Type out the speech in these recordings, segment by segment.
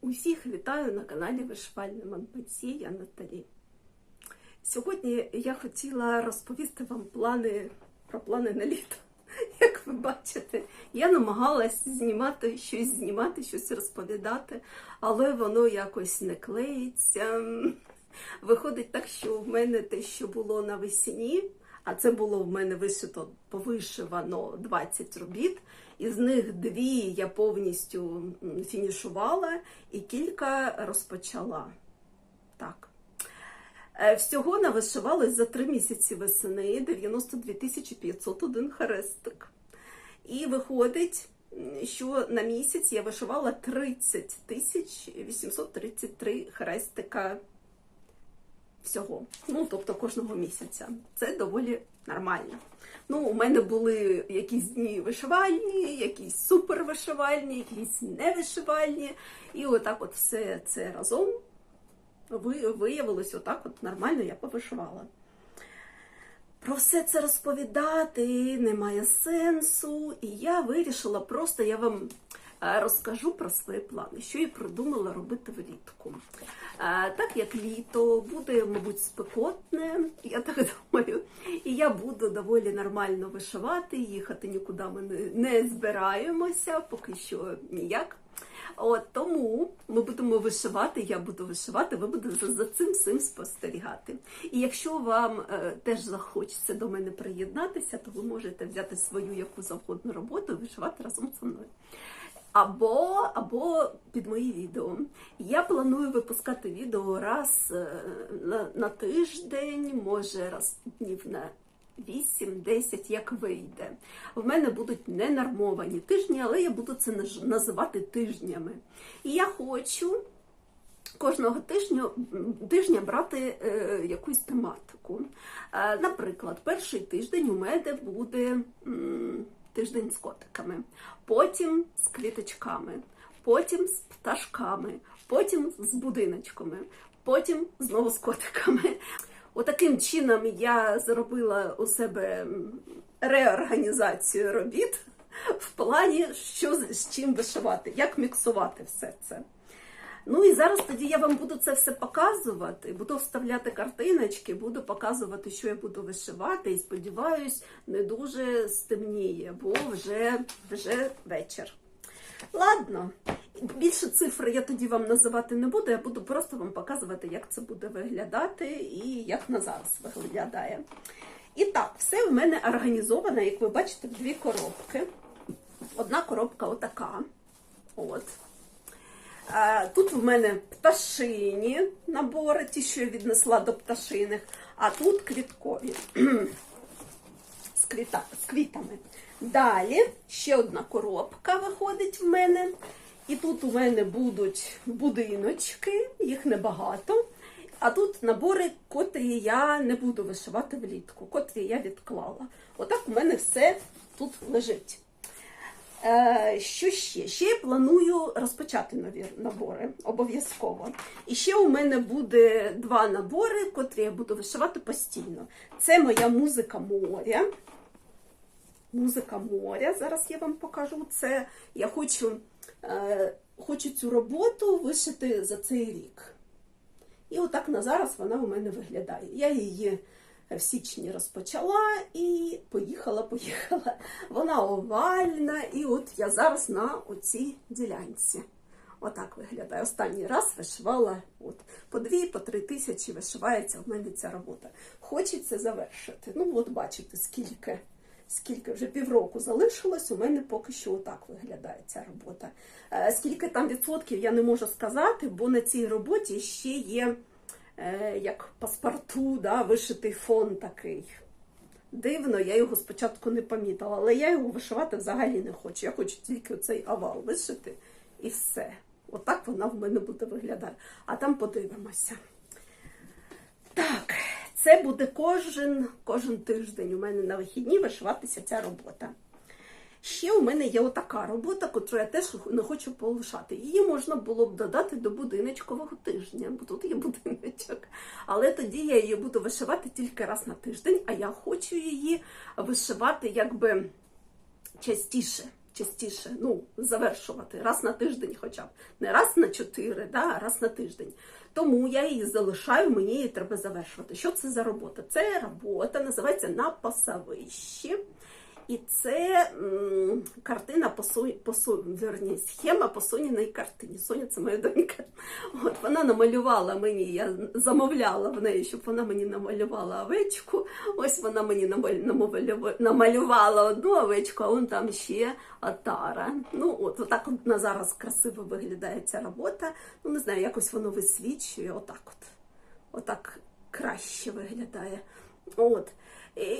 Усіх вітаю на каналі Вишивальна Манпаці, я Наталі. Сьогодні я хотіла розповісти вам плани про плани на літо. Як ви бачите, я намагалась знімати щось, знімати, щось розповідати, але воно якось не клеїться. Виходить так, що в мене те, що було навесні, а це було в мене вишито повишивано 20 робіт. Із них дві я повністю фінішувала і кілька розпочала. Так. Е, Всього навишивалось за три місяці весени 92 501 хрестик. І виходить, що на місяць я вишивала 30 тисяч 833 хрестика всього. Ну, тобто кожного місяця. Це доволі нормально. Ну, у мене були якісь дні вишивальні, якісь супервишивальні, якісь невишивальні. І отак от все це разом виявилось отак от нормально я повишивала. Про все це розповідати немає сенсу, і я вирішила просто я вам розкажу про свої плани, що я придумала робити влітку. Так як літо буде, мабуть, спекотне, я так думаю, і я буду доволі нормально вишивати, їхати нікуди ми не- збираємося, поки що ніяк. От тому ми будемо вишивати, я буду вишивати, ви будете за, цим всім спостерігати. І якщо вам е, теж захочеться до мене приєднатися, то ви можете взяти свою яку завгодно роботу і вишивати разом зі мною. Або, або під мої відео. Я планую випускати відео раз е, на, на тиждень, може раз днів на 8-10, як вийде. В мене будуть ненормовані тижні, але я буду це називати тижнями. І я хочу кожного тижня, тижня брати е, якусь тематику. Е, наприклад, перший тиждень у мене буде м, тиждень з котиками, потім з квіточками, потім з пташками, потім з будиночками, потім знову з котиками. Отаким чином я зробила у себе реорганізацію робіт в плані, що з- чим вишивати, як міксувати все це. Ну і зараз тоді я вам буду це все показувати, буду вставляти картиночки, буду показувати, що я буду вишивати, і сподіваюсь, не дуже стемніє, бо вже, вже вечір. Ладно, більше цифр я тоді вам називати не буду, я буду просто вам показувати, як це буде виглядати і як на зараз виглядає. І так, все в мене організовано, як ви бачите, в дві коробки. Одна коробка отака. От. Тут в мене пташині набори, ті, що я віднесла до пташиних, а тут квіткові з, квіта, з квітами. Далі ще одна коробка виходить в мене. І тут у мене будуть будиночки, їх небагато. А тут набори, котрі я не буду вишивати влітку, котрі я відклала. Отак у мене все тут лежить. Е, що ще? Ще я планую розпочати нові набори обов'язково. І ще у мене буде два набори, котрі я буду вишивати постійно. Це моя музика моря. Музика моря. Зараз я вам покажу це. Я хочу, е, хочу цю роботу вишити за цей рік. І отак на зараз вона у мене виглядає. Я її в січні розпочала і поїхала, поїхала. Вона овальна, і от я зараз на оцій ділянці. Отак виглядає. Останній раз вишивала от, по дві, по три тисячі вишивається в мене ця робота. Хочеться завершити. Ну, от бачите, скільки, скільки вже півроку залишилось, у мене поки що отак виглядає ця робота. Е, Скільки там відсотків я не можу сказати, бо на цій роботі ще є як паспорту, да, вишитий фон такий. Дивно, я його спочатку не помітила, але я його вишивати взагалі не хочу. Я хочу тільки цей овал вишити і все. Отак вона в мене буде виглядати. А там подивимося. Так, це буде кожен, кожен тиждень у мене на вихідні вишиватися ця робота. Ще у мене є отака робота, яку я теж не хочу полишати. Її можна було б додати до будиночкового тижня, бо тут є будиночок. Але тоді я її буду вишивати тільки раз на тиждень, а я хочу її вишивати якби частіше. частіше ну, завершувати раз на тиждень, хоча б не раз на чотири, да, а раз на тиждень. Тому я її залишаю, мені її треба завершувати. Що це за робота? Це робота називається на пасовищі. І це картина по, Со- верні, схема по Соніній картині. Соня це моя донька. От вона намалювала мені, я замовляла в неї, щоб вона мені намалювала овечку. Ось вона мені намаль- намалюва- намалювала одну овечку, а он там ще отара. Ну от, отак от на зараз красиво виглядає ця робота. Ну не знаю, якось воно висвічує. Отак от. Отак краще виглядає. От.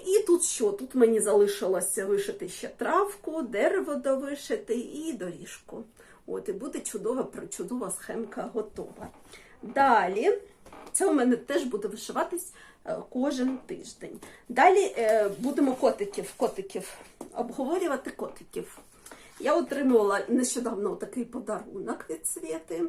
І тут що? Тут мені залишилося вишити ще травку, дерево довишити і доріжку. От, і буде чудова, чудова схемка готова. Далі, це у мене теж буде вишиватись е, кожен тиждень. Далі е, будемо котиків, котиків, обговорювати котиків. Я отримала нещодавно такий подарунок від Світи.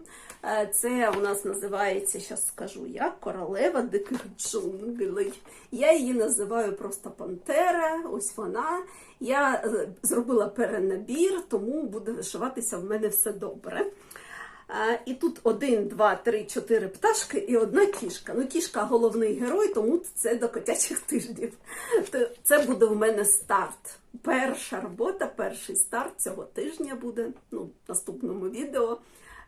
Е, Це у нас називається, зараз скажу я, королева диких джунглей. Я її називаю просто Пантера. Ось вона. Я е, зробила перенабір, тому буде вишиватися в мене все добре. Е, І тут один, два, три, чотири пташки і одна кішка. Ну, кішка головний герой, тому це до котячих тижнів. Це буде в мене старт. Перша робота, перший старт цього тижня буде ну, в наступному відео.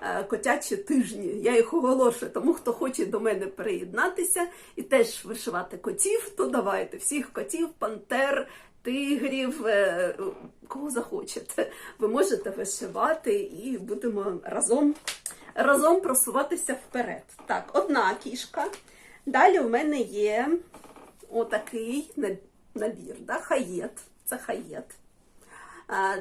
Е, Котячі тижні. Я їх оголошую. Тому хто хоче до мене приєднатися і теж вишивати котів, то давайте всіх котів, пантер, тигрів, е, кого захочете. Ви можете вишивати і будемо разом, разом просуватися вперед. Так, одна кішка. Далі у мене є отакий набір, да? хаєт. Це хаєт.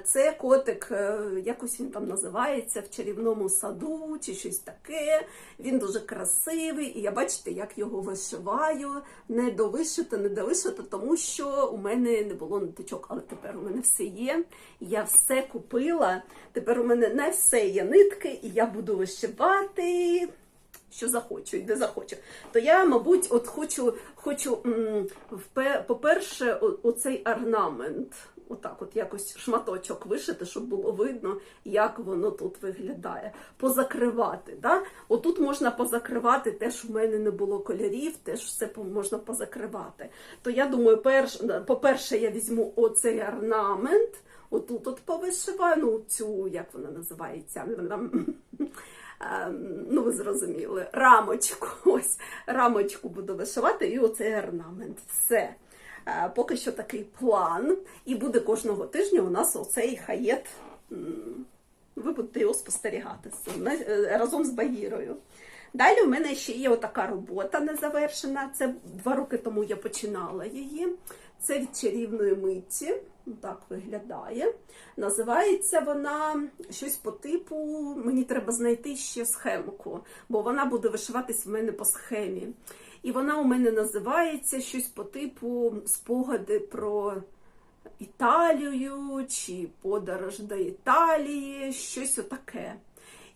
Це котик, е, якось він там називається в чарівному саду чи щось таке. Він дуже красивий, і я бачите, як його вишиваю. Не довишити, не довишити, тому що у мене не було ниточок, але тепер у мене все є. Я все купила. Тепер у мене на все є нитки, і я буду вишивати. Що захочу і де захочу, то я, мабуть, от хочу, хочу по-перше, оцей орнамент, отак, от якось шматочок вишити, щоб було видно, як воно тут виглядає. Позакривати. Да? Отут можна позакривати, теж в мене не було кольорів, теж все можна позакривати. То я думаю, перш, по-перше, я візьму оцей орнамент, отут от повишиваю, ну цю, як вона називається? Ем, Ну, ви зрозуміли, рамочку. Ось рамочку буду вишивати, і оцей орнамент. Все. Е, Поки що такий план. І буде кожного тижня у нас оцей хаєт. Ви будете його спостерігати е, разом з Багірою. Далі у мене ще є отака робота незавершена. Це два роки тому я починала її. Це від чарівної митці. Так виглядає. Називається вона щось по типу. Мені треба знайти ще схемку, бо вона буде вишиватись в мене по схемі. І вона у мене називається щось по типу спогади про Італію чи подорож до Італії, щось отаке.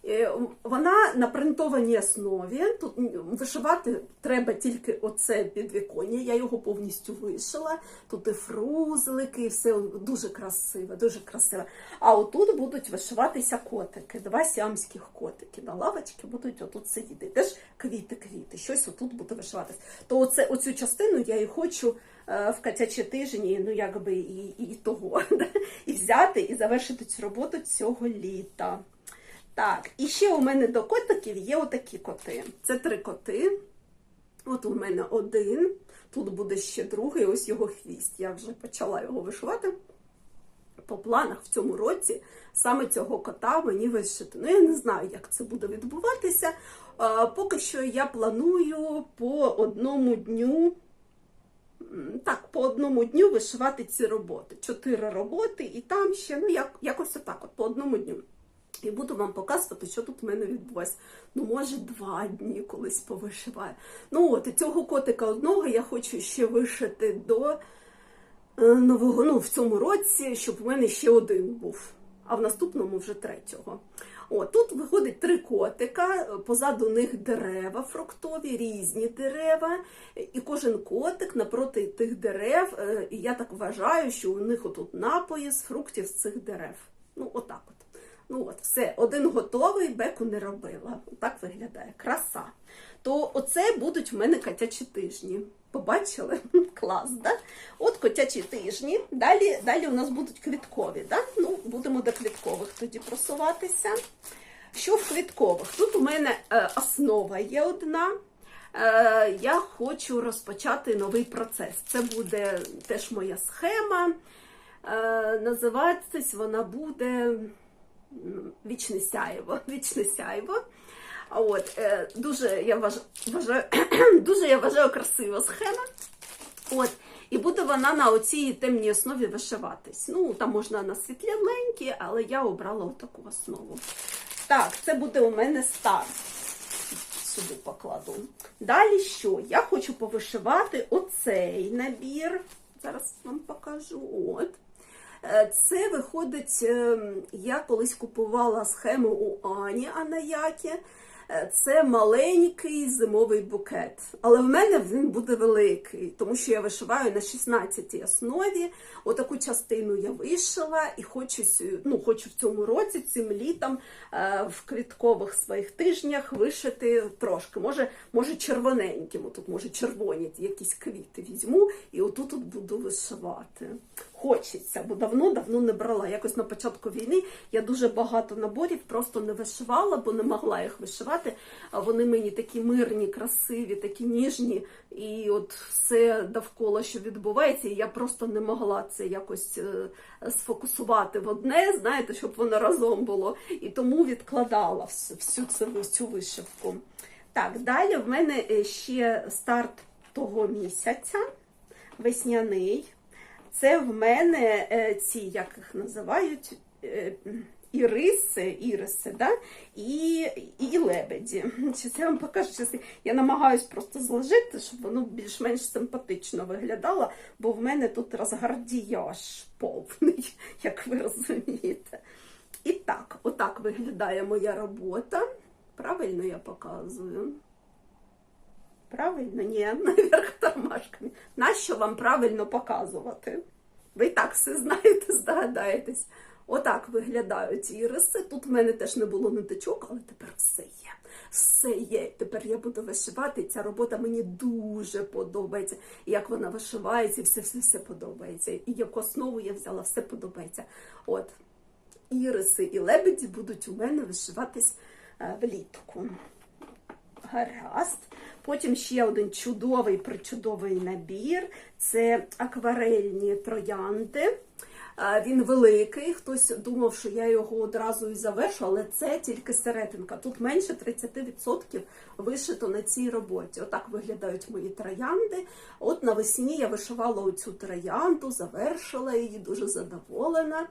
Е, Вона на принтованій основі. Тут вишивати треба тільки оце підвіконня. Я його повністю вишила. Тут і фрузлики, і все дуже красиве, дуже красиве. А отут будуть вишиватися котики, два сіамських котики. На лавочці будуть отут сидіти. Теж квіти-квіти, щось отут буде вишиватися. То оце, оцю частину я і хочу е, в котячі тижні, ну якби і, і того, і взяти і завершити цю роботу цього літа. Так, і ще у мене до котиків є отакі коти. Це три коти. От у мене один, тут буде ще другий, ось його хвіст. Я вже почала його вишивати. По планах в цьому році саме цього кота мені вишити. Ну, я не знаю, як це буде відбуватися. Поки що я планую по одному дню. Так, по одному дню вишивати ці роботи. Чотири роботи, і там ще, ну, як, якось отак, от по одному дню. І буду вам показувати, що тут в мене відбулося. Ну, може, два дні колись повишиваю. Ну от, цього котика одного я хочу ще вишити до е, нового, ну, в цьому році, щоб у мене ще один був, а в наступному вже третього. О, тут виходить три котика, позаду них дерева фруктові, різні дерева, і кожен котик напроти тих дерев, е, і я так вважаю, що у них отут напої з фруктів з цих дерев. Ну, отак от. Ну от, все, один готовий, беку не робила. Так виглядає. Краса. То оце будуть в мене котячі тижні. Побачили? Клас, да? От котячі тижні. Далі, далі у нас будуть квіткові, да? Ну, будемо до квіткових тоді просуватися. Що в квіткових? Тут у мене е, основа є одна. Е, я хочу розпочати новий процес. Це буде теж моя схема. Е, називатись вона буде Вічне сяєво. Вічне сяєво. От, е, дуже я вважаю, дуже я вважаю красива схема. От, і буде вона на оцій темній основі вишиватись. Ну, там можна на світленькій, але я обрала отаку основу. Так, це буде у мене старт. Сюди покладу. Далі що? Я хочу повишивати оцей набір. Зараз вам покажу. От. Е, Це виходить, е, я колись купувала схему у Ані Анаякі. Е, Це маленький зимовий букет. Але в мене він буде великий, тому що я вишиваю на 16 основі. Отаку частину я вишила і хочу, ну, хочу в цьому році, цим літом, в квіткових своїх тижнях вишити трошки. Може, може червоненьким, тут може червоні якісь квіти візьму і отут от буду вишивати. Хочеться, бо давно-давно не брала. Якось на початку війни я дуже багато наборів просто не вишивала, бо не могла їх вишивати. А вони мені такі мирні, красиві, такі ніжні. І от все довкола, що відбувається, і я просто не могла це якось е, сфокусувати в одне, знаєте, щоб воно разом було. І тому відкладала всю цю, цю вишивку. Так, далі в мене е, ще старт того місяця, весняний. Це в мене е, ці, як їх називають, е, іриси, іриси, да? і, і лебеді. Зараз я вам покажу, щас я намагаюсь просто зложити, щоб воно більш-менш симпатично виглядало, бо в мене тут розгардіяж повний, як ви розумієте. І так, отак виглядає моя робота. Правильно я показую? Правильно? Ні, наверх тормашками. Нащо вам правильно показувати? Ви так все знаєте, здогадаєтесь. Отак виглядають іриси. Тут в мене теж не було ниточок, але тепер все є. Все є. Тепер я буду вишивати. Ця робота мені дуже подобається. І як вона вишивається, і все, все, все подобається. І яку основу я взяла, все подобається. От іриси і лебеді будуть у мене вишиватись е, влітку. Гаразд. Потім ще один чудовий причудовий набір. Це акварельні троянди. Е, Він великий. Хтось думав, що я його одразу і завершу, але це тільки серединка. Тут менше 30% вишито на цій роботі. Отак виглядають мої троянди. От навесні я вишивала оцю троянду, завершила її, дуже задоволена.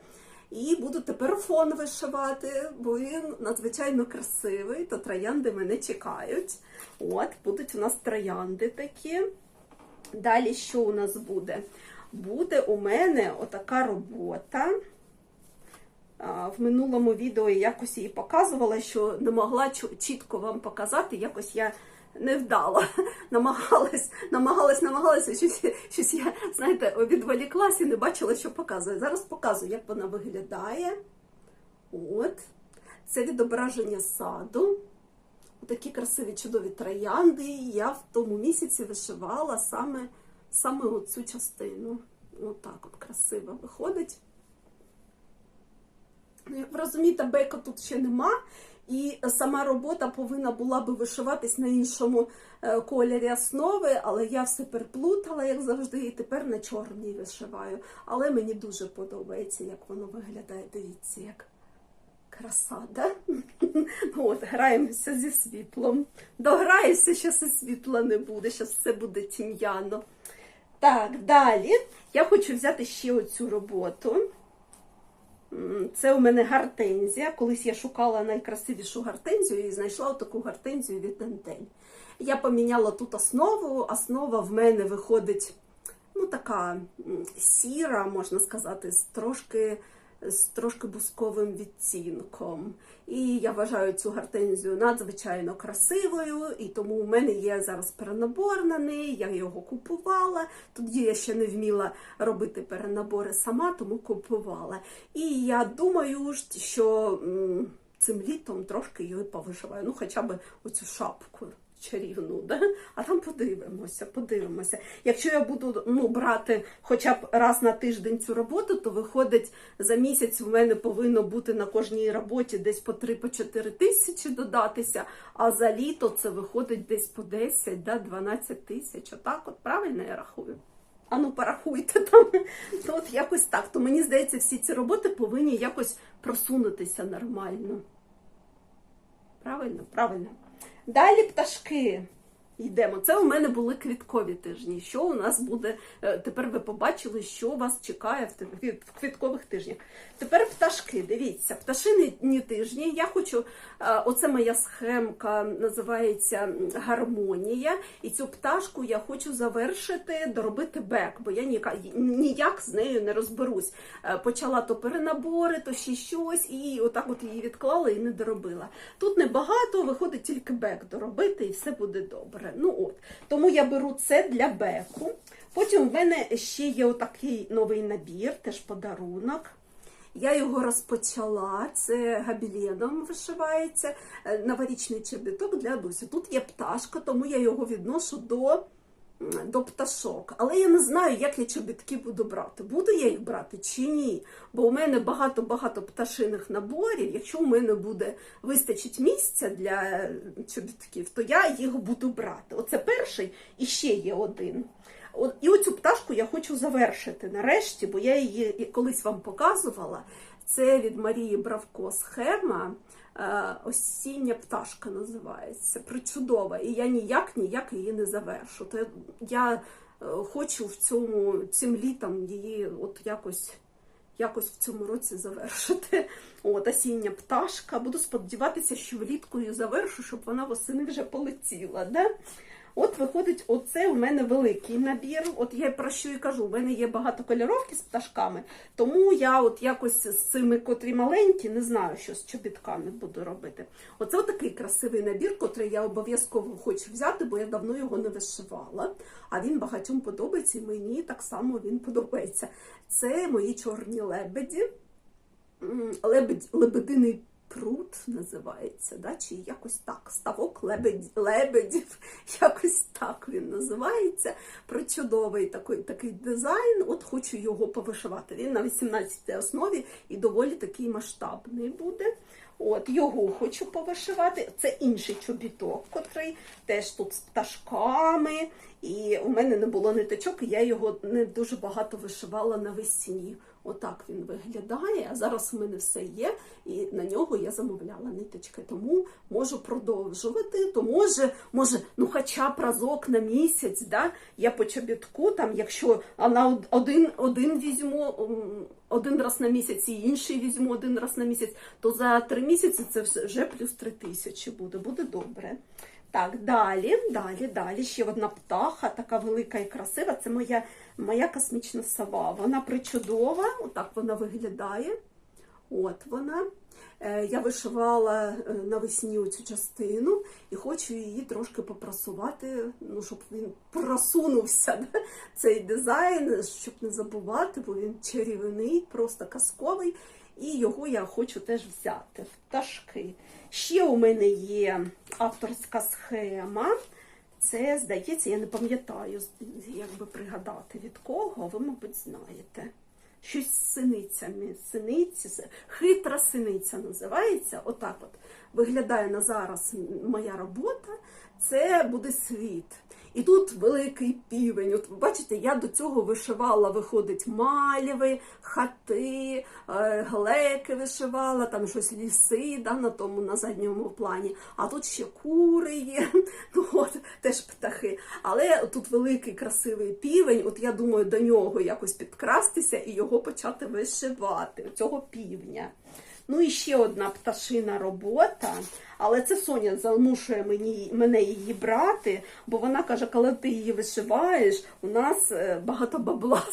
І буду тепер фон вишивати, бо він надзвичайно красивий, то троянди мене чекають. От, будуть у нас троянди такі. Далі що у нас буде? Буде у мене отака робота. В минулому відео я якось її показувала, що не могла чітко вам показати, якось я не вдала. Намагалась, намагалась, намагалася, щось, щось я, знаєте, відволіклась і не бачила, що показує. Зараз показую, як вона виглядає. От. Це відображення саду. Такі красиві чудові троянди. Я в тому місяці вишивала саме, саме оцю частину. Отак от красиво виходить. Ну, Як ви розумієте, бейка тут ще нема, і сама робота повинна була би вишиватись на іншому е, кольорі основи, але я все переплутала, як завжди, і тепер на чорній вишиваю. Але мені дуже подобається, як воно виглядає. Дивіться, як краса, да? Ну, От, граємося зі світлом. Дограєшся, що світла не буде, що все буде тім'яно. Так, далі я хочу взяти ще оцю роботу. Це у мене гартензія. Колись я шукала найкрасивішу гартензію і знайшла таку гартензію від Дентель. Я поміняла тут основу. Основа в мене виходить ну, така сіра, можна сказати, трошки з трошки бусковим відтінком. І я вважаю цю гортензію надзвичайно красивою, і тому у мене є зараз перенабор на неї. Я його купувала. Тоді я ще не вміла робити перенабори сама, тому купувала. І я думаю, що цим літом трошки її повишиваю. Ну, хоча б оцю шапку чарівну, да? а там подивимося, подивимося. Якщо я буду ну, брати хоча б раз на тиждень цю роботу, то виходить за місяць в мене повинно бути на кожній роботі десь по 3-4 тисячі додатися, а за літо це виходить десь по 10, да, 12 тисяч. Отак от правильно я рахую? А ну порахуйте там. То от якось так. То мені здається, всі ці роботи повинні якось просунутися нормально. Правильно, правильно. Далі пташки. Йдемо. Це у мене були квіткові тижні. Що у нас буде? е, Тепер ви побачили, що вас чекає в квіткових тижнях. Тепер пташки. Дивіться, пташині тижні. Я хочу, е, оце моя схемка називається гармонія. І цю пташку я хочу завершити, доробити бек, бо я ніяк, ніяк з нею не розберусь. Е, Почала то перенабори, то ще щось, і отак от її відклала і не доробила. Тут небагато, виходить тільки бек доробити, і все буде добре. Ну от. Тому я беру це для беку. Потім в мене ще є отакий новий набір, теж подарунок. Я його розпочала, це габілєном вишивається, е, новорічний чердиток для Дусі. Тут є пташка, тому я його відношу до, до пташок. Але я не знаю, як я чобітки буду брати. Буду я їх брати чи ні? Бо у мене багато-багато пташиних наборів. Якщо у мене буде вистачить місця для чобітків, то я їх буду брати. Оце перший і ще є один. І оцю пташку я хочу завершити нарешті, бо я її колись вам показувала. Це від Марії Бравко схема. Е, Осіння пташка називається. Причудова. І я ніяк ніяк її не завершу. То я, е, хочу в цьому цим літом її от якось. Якось в цьому році завершити. От осіння пташка. Буду сподіватися, що влітку її завершу, щоб вона восени вже полетіла. Да? От виходить, оце у мене великий набір. От я про що і кажу, у мене є багато кольоровки з пташками, тому я от якось з цими, котрі маленькі, не знаю, що з чобітками буду робити. Оце отакий красивий набір, котрий я обов'язково хочу взяти, бо я давно його не вишивала. А він багатьом подобається, і мені так само він подобається. Це мої чорні лебеді. Лебедь, лебединий пруд називається, да? чи якось так. Ставок лебедь, лебедів, якось так він називається. Причудовий такий, такий дизайн. От хочу його повишивати. Він на 18 основі і доволі такий масштабний буде. От його хочу повишивати. Це інший чобіток, котрий теж тут з пташками. І у мене не було ниточок, і я його не дуже багато вишивала навесні. Отак він виглядає. А зараз у мене все є, і на нього я замовляла ниточки. Тому можу продовжувати. То може, може, ну хоча б разок на місяць, да, я по чобітку, там, якщо а один, один візьму один раз на місяць і інший візьму один раз на місяць, то за три місяці це вже плюс три тисячі буде. Буде добре. Так, далі, далі, далі. Ще одна птаха, така велика і красива. Це моя, моя космічна сова. Вона причудова, отак вона виглядає. От вона. Е, Я вишивала е, навесні цю частину і хочу її трошки попрасувати, ну, щоб він просунувся, да, цей дизайн, щоб не забувати, бо він чарівний, просто казковий. І його я хочу теж взяти в пташки. Ще у мене є авторська схема. Це, здається, я не пам'ятаю, як би пригадати від кого, ви, мабуть, знаєте. Щось з синицями. Синиці, хитра синиця називається. Отак от виглядає на зараз моя робота. Це буде світ. І тут великий півень. От бачите, я до цього вишивала, виходить, мальви, хати, е, глеки вишивала, там щось ліси да, на тому на задньому плані. А тут ще кури є, ну, от, теж птахи. Але тут великий красивий півень. От я думаю, до нього якось підкрастися і його почати вишивати. Цього півня. Ну і ще одна пташина робота, але це Соня замушує мені, мене її брати, бо вона каже, коли ти її вишиваєш, у нас е, багато бабла.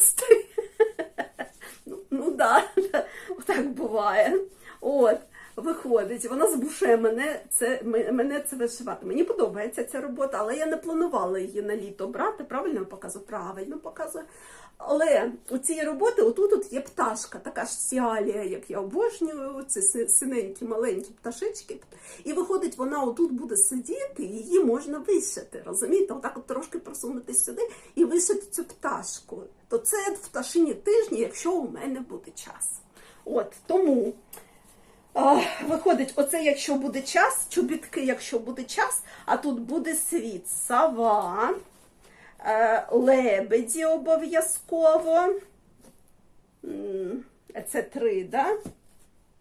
Ну, ну да, Так буває. От, виходить, вона змушує мене це, мене це вишивати. Мені подобається ця робота, але я не планувала її на літо брати. Правильно я показую? Правильно показую. Але у цієї роботи отут от є пташка, така ж сіалія, як я обожнюю, ці синенькі маленькі пташечки. І виходить, вона отут буде сидіти, її можна вишити. Розумієте? Отак от трошки просунути сюди і вишити цю пташку. То це в пташині тижні, якщо у мене буде час. От тому. Виходить, оце якщо буде час, чобітки, якщо буде час, а тут буде світ, сова, е, лебеді обов'язково. Це три, да?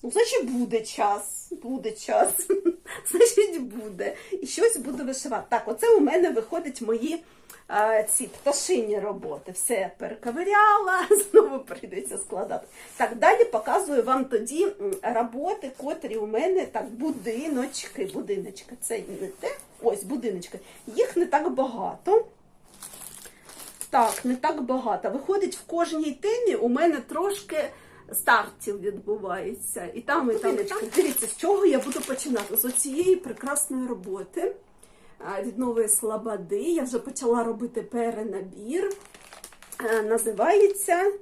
Ну, значить, буде час. Буде час. значить, буде. І щось буду вишивати. Так, оце у мене виходить мої е, ці пташині роботи. Все перековиряла, знову прийдеться складати. Так, далі показую вам тоді роботи, котрі у мене так, будиночки. Будиночки. Це не те. Ось будиночки. Їх не так багато. Так, не так багато. Виходить, в кожній темі у мене трошки стартів відбувається. І там, і там, і там. Дивіться, з чого я буду починати? З оцієї прекрасної роботи від нової слободи. Я вже почала робити перенабір. Е, Називається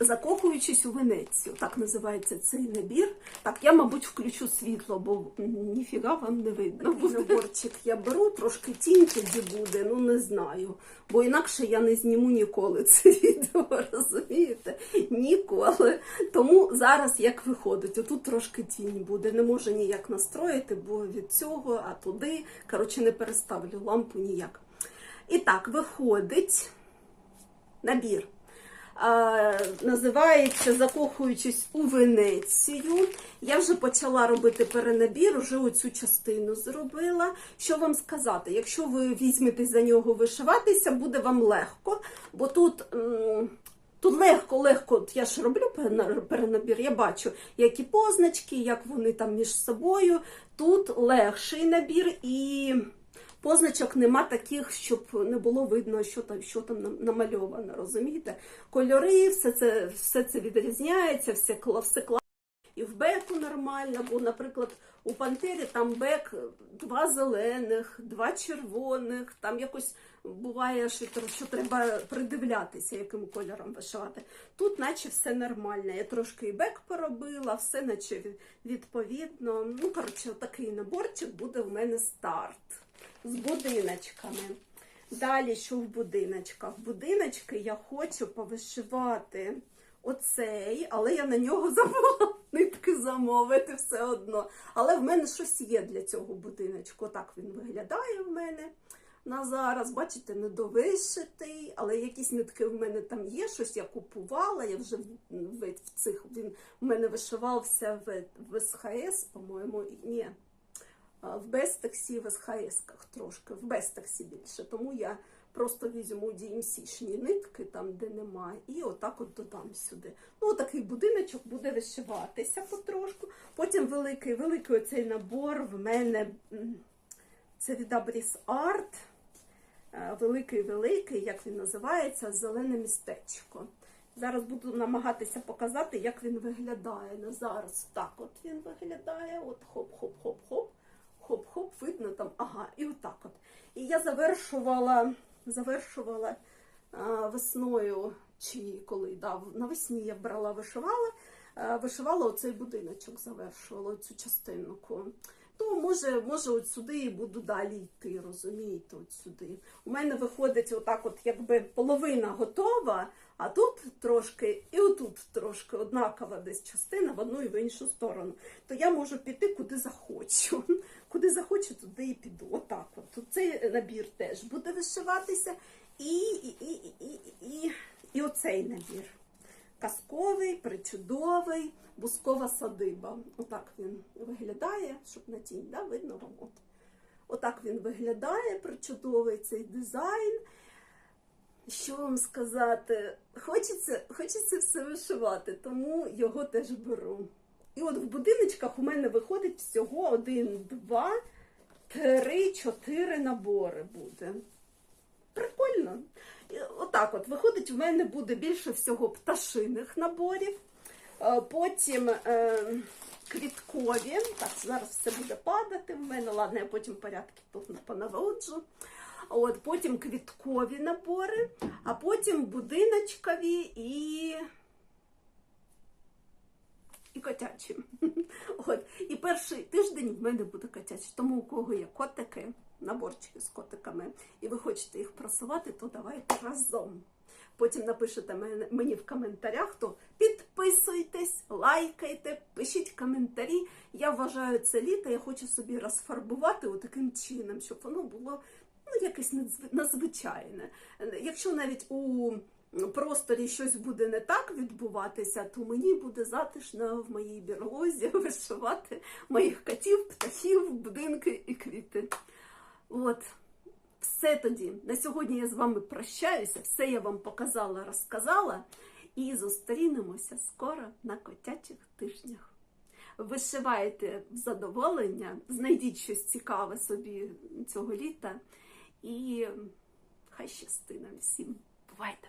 Закохуючись у Венецію. Так називається цей набір. Так, я, мабуть, включу світло, бо ніфіга вам не видно. буде. Наборчик я беру, трошки тінь тоді буде, ну не знаю. Бо інакше я не зніму ніколи це відео, розумієте? Ніколи. Тому зараз як виходить, отут трошки тінь буде. Не можу ніяк настроїти, бо від цього, а туди. Коротше, не переставлю лампу ніяк. І так, виходить набір. Називається Закохуючись у Венецію. Я вже почала робити перенабір, вже оцю частину зробила. Що вам сказати? Якщо ви візьметесь за нього вишиватися, буде вам легко, бо тут. Тут легко, легко, я ж роблю перена- перенабір, я бачу, які позначки, як вони там між собою. Тут легший набір і позначок нема таких, щоб не було видно, що там, що там нам- намальовано, розумієте? Кольори, все це, все це відрізняється, все, кла- все класно. І в беку нормально, бо, наприклад, у Пантері там бек два зелених, два червоних, там якось буває, що, що треба придивлятися, яким кольором вишивати. Тут наче все нормально. Я трошки і бек поробила, все наче відповідно. Ну, коротше, такий наборчик буде в мене старт з будиночками. Далі, що в будиночках? Будиночки я хочу повишивати оцей, але я на нього забула нитки замовити все одно. Але в мене щось є для цього будиночку. Так він виглядає в мене на зараз. Бачите, недовишитий, але якісь нитки в мене там є, щось я купувала. Я вже в, в, в цих він в мене вишивався в, в СХС, по-моєму, ні. В Бестексі, в СХС-ках трошки, в Бестексі більше. Тому я просто візьму DMC-шні нитки, там, де немає, і отак от додам сюди. Ну, такий будиночок буде вишиватися потрошку. Потім великий, великий оцей набор в мене це від Abris Art. Великий-великий, як він називається, зелене містечко. Зараз буду намагатися показати, як він виглядає. На зараз так от він виглядає. От хоп-хоп-хоп-хоп. Хоп-хоп, видно там, ага, і отак от. І я завершувала, завершувала а, весною, чи коли да, навесні я брала, вишивала, а, вишивала оцей будиночок, завершувала цю частинку. То може, може, от сюди і буду далі йти, розумієте, от сюди. У мене виходить отак, от якби половина готова, а тут трошки, і отут трошки однакова десь частина в одну і в іншу сторону. То я можу піти куди захочу. Куди захочу, туди і піду. Отак от. Тут цей набір теж буде вишиватися. І, і, і, і, і, і, і оцей набір. Казковий, причудовий, бускова садиба. Отак він виглядає, щоб на тінь, да, видно вам. От. Отак він виглядає, причудовий цей дизайн. Що вам сказати? Хочеться, хочеться все вишивати, тому його теж беру. І от в будиночках у мене виходить всього один, два, три, чотири набори буде. Прикольно. І Отак от виходить, в мене буде більше всього пташиних наборів. Е, Потім е, квіткові. Так, зараз все буде падати в мене. Ладно, я потім порядки тут понаводжу. От, потім квіткові набори, а потім будиночкові і. І котячі. От. І перший тиждень в мене буде котячий. Тому у кого є котики, наборчики з котиками, і ви хочете їх просувати, то давайте разом. Потім напишете мені в коментарях, то підписуйтесь, лайкайте, пишіть коментарі. Я вважаю це літо, я хочу собі розфарбувати таким чином, щоб воно було ну, якесь надзвичайне. Якщо навіть у просторі щось буде не так відбуватися, то мені буде затишно в моїй берлозі вишивати моїх котів, птахів, будинки і квіти. От. Все тоді. На сьогодні я з вами прощаюся. Все я вам показала, розказала. І зустрінемося скоро на котячих тижнях. Вишивайте в задоволення, знайдіть щось цікаве собі цього літа. І хай щасти нам всім. Бувайте!